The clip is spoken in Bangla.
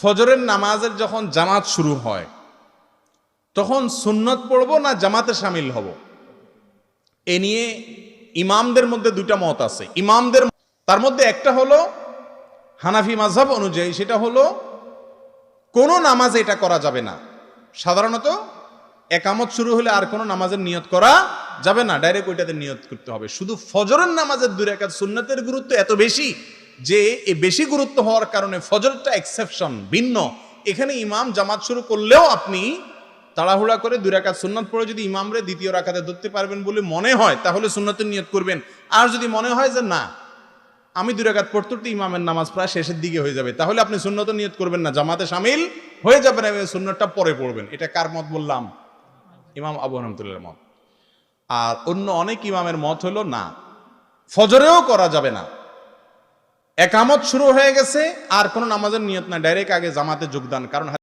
ফজরের নামাজের যখন জামাত শুরু হয়, তখন সুন্নত পড়ব না জামাতে সামিল হব? এ নিয়ে ইমামদের মধ্যে দুটা মত আছে। ইমামদের তার মধ্যে একটা হলো হানাফি মাঝহাব অনুযায়ী, সেটা হলো কোনো নামাজে এটা করা যাবে না। সাধারণত একামত শুরু হলে আর কোনো নামাজের নিয়ত করা যাবে না। ডাইরেক্ট ওইটাতে নিয়ত করতে হবে। শুধু ফজরের নামাজের দুই রাকাত সুন্নতের গুরুত্ব এত বেশি যে এ বেশি গুরুত্ব হওয়ার কারণে ফজরটা এক্সেপশন ভিন্ন। এখানে ইমাম জামাত শুরু করলেও আপনি তাড়াহুড়া করে দুই রাকাত সুন্নত পড়ে যদি ইমামরে দ্বিতীয় রাকাতে ধরতে পারবেন বলে মনে হয়, তাহলে সুন্নতের নিয়ত করবেন। আর যদি মনে হয় যে না, আমি দুই রাকাত পড়তে ইমামের নামাজ প্রায় শেষের দিকে হয়ে যাবে, তাহলে আপনি সুন্নত নিয়ত করবেন না, জামাতে সামিল হয়ে যাবেন এবং সুন্নতটা পরে পড়বেন। এটা কার মত বললাম? ইমাম আবু রহমতুল্লাহ মত। আর অন্য অনেক ইমামের মত হলো না, ফজরেও করা যাবে না। একামত শুরু হয়ে গেছে আর কোনো নামাজের নিয়ত না ডাইরেক্ট আগে জামাতে যোগদান কারণ